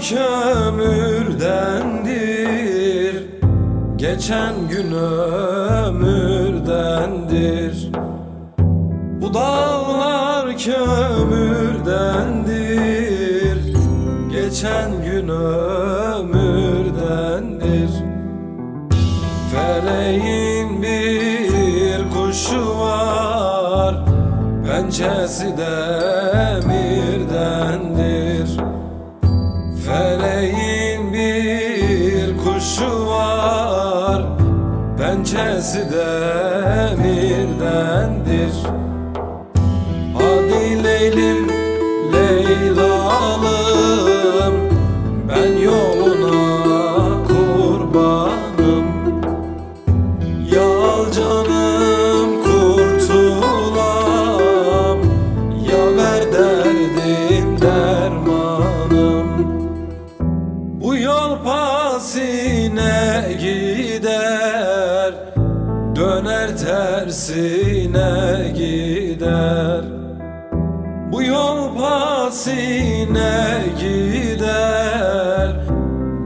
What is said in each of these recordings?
kömürdendir Geçen gün ömürdendir. Bu dağlar kömürdendir. Geçen gün ömürdendir. Feleğin bir kuşu var Pençesi demirdendir. Feleğin bir kuşu var. Pençesi demirdendir Hadi Leylim Döner tersine gider. Bu yol pasine gider.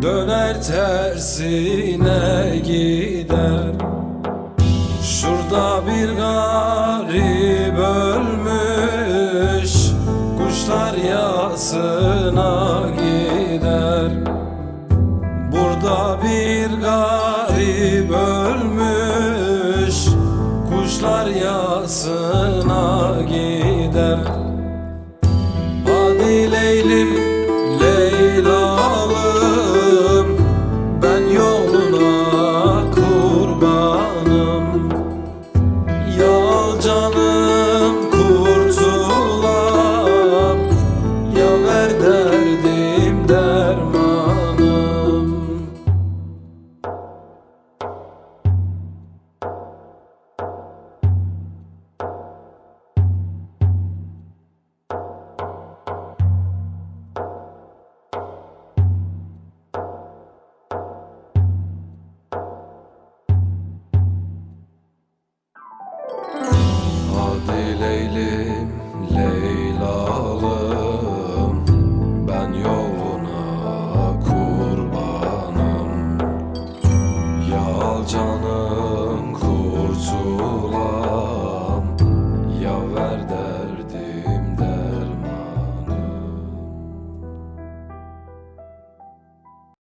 Döner tersine gider. Şurada bir garip Kuşlar yasına Hadi Leylim, Leylalım Ben yoluna kurbanım. Yal canım